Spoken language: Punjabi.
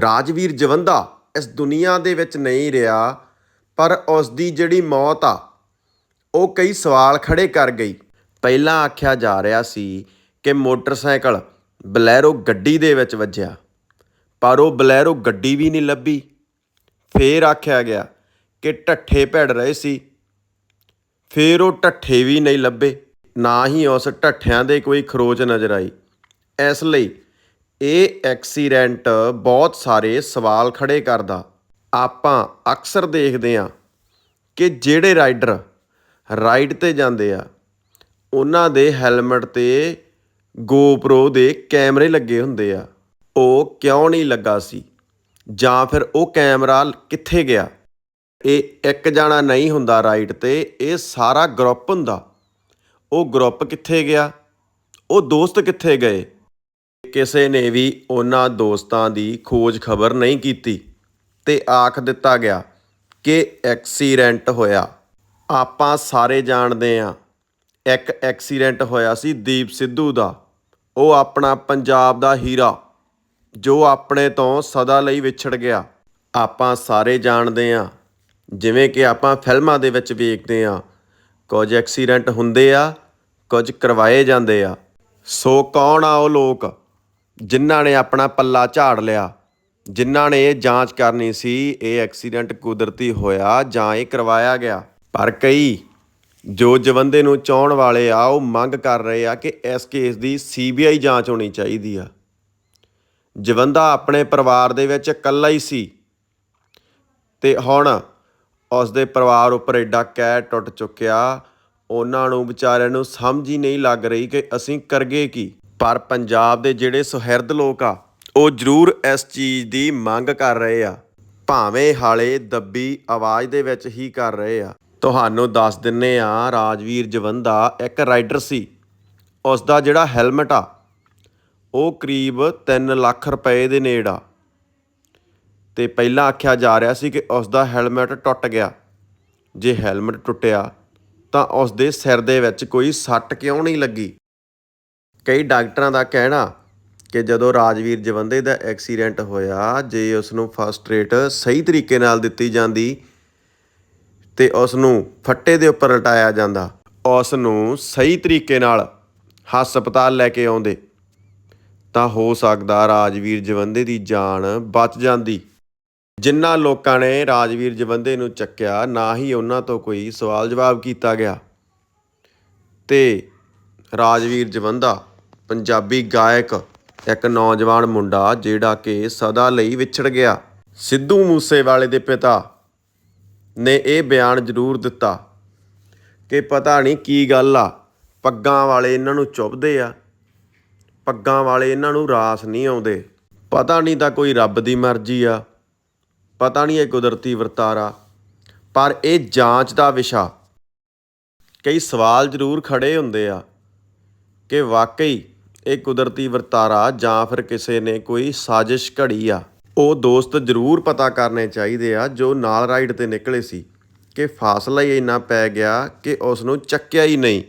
ਰਾਜਵੀਰ ਜਵੰਦਾ ਇਸ ਦੁਨੀਆ ਦੇ ਵਿੱਚ ਨਹੀਂ ਰਿਹਾ, ਪਰ ਉਸ ਦੀ ਜਿਹੜੀ ਮੌਤ ਆ, ਉਹ ਕਈ ਸਵਾਲ ਖੜੇ ਕਰ ਗਈ। ਪਹਿਲਾਂ ਆਖਿਆ ਜਾ ਰਿਹਾ ਸੀ ਕਿ ਮੋਟਰਸਾਈਕਲ ਬਲੈਰੋ ਗੱਡੀ ਦੇ ਵਿੱਚ ਵੱਜਿਆ, ਪਰ ਉਹ ਬਲੈਰੋ ਗੱਡੀ ਵੀ ਨਹੀਂ ਲੱਭੀ। ਫੇਰ ਆਖਿਆ ਗਿਆ ਕਿ ਢੱਠੇ ਭਿੜ ਰਹੇ ਸੀ। ਫੇਰ ਉਹ ਢੱਠੇ ਵੀ ਨਹੀਂ ਲੱਭੇ, ਨਾ ਹੀ ਉਸ ਢੱਠਿਆਂ ਦੇ ਕੋਈ ਖਰੋਚ ਨਜ਼ਰ ਆਈ। ਇਸ ਲਈ ਇਹ ਐਕਸੀਡੈਂਟ ਬਹੁਤ ਸਾਰੇ ਸਵਾਲ ਖੜੇ ਕਰਦਾ। ਆਪਾਂ ਅਕਸਰ ਦੇਖਦੇ ਹਾਂ ਕਿ ਜਿਹੜੇ ਰਾਈਡਰ ਰਾਈਡ ਤੇ ਜਾਂਦੇ ਆ, ਉਹਨਾਂ ਦੇ ਹੈਲਮਟ ਤੇ GoPro ਦੇ ਕੈਮਰੇ ਲੱਗੇ ਹੁੰਦੇ ਆ। ਉਹ ਕਿਉਂ ਨਹੀਂ ਲੱਗਾ ਸੀ? ਜਾਂ ਫਿਰ ਉਹ ਕੈਮਰਾ ਕਿੱਥੇ ਗਿਆ? ਇਹ ਇੱਕ ਜਾਣਾ ਨਹੀਂ ਹੁੰਦਾ ਰਾਈਡ ਤੇ, ਇਹ ਸਾਰਾ ਗਰੁੱਪ ਹੁੰਦਾ। ਉਹ ਗਰੁੱਪ ਕਿੱਥੇ ਗਿਆ? ਉਹ ਦੋਸਤ ਕਿੱਥੇ ਗਏ? ਕਿਸੇ ਨੇ ਵੀ ਉਹਨਾਂ ਦੋਸਤਾਂ ਦੀ ਖੋਜ ਖਬਰ ਨਹੀਂ ਕੀਤੀ ਤੇ ਆਖ ਦਿੱਤਾ ਗਿਆ ਕਿ ਐਕਸੀਡੈਂਟ ਹੋਇਆ। ਆਪਾਂ ਸਾਰੇ ਜਾਣਦੇ ਹਾਂ, ਇੱਕ ਐਕਸੀਡੈਂਟ ਹੋਇਆ ਸੀ ਦੀਪ ਸਿੱਧੂ ਦਾ। ਉਹ ਆਪਣਾ ਪੰਜਾਬ ਦਾ ਹੀਰਾ, ਜੋ ਆਪਣੇ ਤੋਂ ਸਦਾ ਲਈ ਵਿਛੜ ਗਿਆ। ਆਪਾਂ ਸਾਰੇ ਜਾਣਦੇ ਹਾਂ, ਜਿਵੇਂ ਕਿ ਆਪਾਂ ਫਿਲਮਾਂ ਦੇ ਵਿੱਚ ਵੇਖਦੇ ਹਾਂ, ਕੁਝ ਐਕਸੀਡੈਂਟ ਹੁੰਦੇ ਆ, ਕੁਝ ਕਰਵਾਏ ਜਾਂਦੇ ਆ। ਸੋ ਕੌਣ ਆ ਉਹ ਲੋਕ? ਜਿਨ੍ਹਾਂ ਨੇ ਆਪਣਾ ਪੱਲਾ ਝਾੜ ਲਿਆ, ਜਿਨ੍ਹਾਂ ਨੇ ਇਹ ਜਾਂਚ ਕਰਨੀ ਸੀ, ਇਹ ਐਕਸੀਡੈਂਟ ਕੁਦਰਤੀ ਹੋਇਆ ਜਾਂ ਇਹ ਕਰਵਾਇਆ ਗਿਆ। ਪਰ ਕਈ ਜੋ ਜਵੰਦੇ ਨੂੰ ਚਾਹਣ ਵਾਲੇ ਆ, ਉਹ ਮੰਗ ਕਰ ਰਹੇ ਆ ਕਿ ਇਸ ਕੇਸ ਦੀ ਸੀਬੀਆਈ ਜਾਂਚ ਹੋਣੀ ਚਾਹੀਦੀ ਆ। ਜਵੰਦਾ ਆਪਣੇ ਪਰਿਵਾਰ ਦੇ ਵਿੱਚ ਇਕੱਲਾ ਹੀ ਸੀ ਤੇ ਹੁਣ ਉਸ ਦੇ ਪਰਿਵਾਰ ਉੱਪਰ ਐਡਾ ਕੈ ਟੁੱਟ ਚੁੱਕਿਆ, ਉਹਨਾਂ ਨੂੰ ਵਿਚਾਰਿਆਂ ਨੂੰ ਸਮਝ ਹੀ ਨਹੀਂ ਲੱਗ ਰਹੀ ਕਿ ਅਸੀਂ ਕਰਗੇ ਕੀ। ਪਰ ਪੰਜਾਬ ਦੇ ਜਿਹੜੇ ਸੁਹਿਰਦ ਲੋਕ ਆ, ਉਹ ਜ਼ਰੂਰ ਇਸ ਚੀਜ਼ ਦੀ ਮੰਗ ਕਰ ਰਹੇ ਆ। ਭਾਵੇਂ ਹਾਲੇ ਦੱਬੀ ਆਵਾਜ਼ ਦੇ ਵਿੱਚ ਹੀ ਕਰ ਰਹੇ ਆ। ਤੁਹਾਨੂੰ ਦੱਸ ਦਿੰਨੇ ਆ, ਰਾਜਵੀਰ ਜਵੰਦਾ ਇੱਕ ਰਾਈਡਰ ਸੀ। ਉਸ ਦਾ ਜਿਹੜਾ ਹੈਲਮਟ ਆ, ਉਹ ਕਰੀਬ 3 ਲੱਖ ਰੁਪਏ ਦੇ ਨੇੜ ਆ। ਤੇ ਪਹਿਲਾਂ ਆਖਿਆ ਜਾ ਰਿਹਾ ਸੀ ਕਿ ਉਸ ਦਾ ਹੈਲਮਟ ਟੁੱਟ ਗਿਆ। ਜੇ ਹੈਲਮਟ ਟੁੱਟਿਆ, ਤਾਂ ਉਸ ਦੇ ਸਿਰ ਦੇ ਵਿੱਚ ਕੋਈ ਸੱਟ ਕਿਉਂ ਨਹੀਂ ਲੱਗੀ? ਕਈ ਡਾਕਟਰਾਂ ਦਾ ਕਹਿਣਾ ਕਿ ਜਦੋਂ ਰਾਜਵੀਰ ਜਵੰਦੇ ਦਾ ਐਕਸੀਡੈਂਟ ਹੋਇਆ, ਜੇ ਉਸ ਨੂੰ ਫਸਟ ਰੇਟ ਸਹੀ ਤਰੀਕੇ ਨਾਲ ਦਿੱਤੀ ਜਾਂਦੀ ਤੇ ਉਸ ਨੂੰ ਫੱਟੇ ਦੇ ਉੱਪਰ ਲਟਾਇਆ ਜਾਂਦਾ ਉਸ ਨੂੰ ਸਹੀ ਤਰੀਕੇ ਨਾਲ ਹਸਪਤਾਲ ਲੈ ਕੇ ਆਉਂਦੇ, ਤਾਂ ਹੋ ਸਕਦਾ ਰਾਜਵੀਰ ਜਵੰਦੇ ਦੀ ਜਾਨ ਬਚ ਜਾਂਦੀ। ਜਿਨ੍ਹਾਂ ਲੋਕਾਂ ਨੇ ਰਾਜਵੀਰ ਜਵੰਦੇ ਨੂੰ ਚੱਕਿਆ, ਨਾ ਹੀ ਉਹਨਾਂ ਤੋਂ ਕੋਈ ਸਵਾਲ ਜਵਾਬ ਕੀਤਾ ਗਿਆ। ਤੇ ਰਾਜਵੀਰ ਜਵੰਦਾ ਪੰਜਾਬੀ ਗਾਇਕ ਇੱਕ ਨੌਜਵਾਨ ਮੁੰਡਾ ਜਿਹੜਾ ਕਿ ਸਦਾ ਲਈ ਵਿਛੜ ਗਿਆ। ਸਿੱਧੂ ਮੂਸੇਵਾਲੇ ਦੇ ਪਿਤਾ ਨੇ ਇਹ ਬਿਆਨ ਜ਼ਰੂਰ ਦਿੱਤਾ ਕਿ ਪਤਾ ਨਹੀਂ ਕੀ ਗੱਲ ਆ, ਪੱਗਾਂ ਵਾਲੇ ਇਹਨਾਂ ਨੂੰ ਚੁੱਭਦੇ ਆ, ਪੱਗਾਂ ਵਾਲੇ ਇਹਨਾਂ ਨੂੰ ਰਾਸ ਨਹੀਂ ਆਉਂਦੇ। ਪਤਾ ਨਹੀਂ ਤਾਂ ਕੋਈ ਰੱਬ ਦੀ ਮਰਜ਼ੀ ਆ, ਪਤਾ ਨਹੀਂ ਇਹ ਕੁਦਰਤੀ ਵਰਤਾਰਾ, ਪਰ ਇਹ ਜਾਂਚ ਦਾ ਵਿਸ਼ਾ। ਕਈ ਸਵਾਲ ਜ਼ਰੂਰ ਖੜੇ ਹੁੰਦੇ ਆ ਕਿ ਵਾਕਈ ਇਹ ਕੁਦਰਤੀ ਵਰਤਾਰਾ ਜਾਂ ਫਿਰ ਕਿਸੇ ਨੇ ਕੋਈ ਸਾਜ਼ਿਸ਼ ਘੜੀ ਆ, ਉਹ ਦੋਸਤ ਜ਼ਰੂਰ ਪਤਾ ਕਰਨੇ ਚਾਹੀਦੇ ਆ ਜੋ ਨਾਲ ਰਾਈਡ ਤੇ ਨਿਕਲੇ ਸੀ ਕਿ ਫਾਸਲਾ ਹੀ ਇੰਨਾ ਪੈ ਗਿਆ ਕਿ ਉਸ ਨੂੰ ਚੱਕਿਆ ਹੀ ਨਹੀਂ।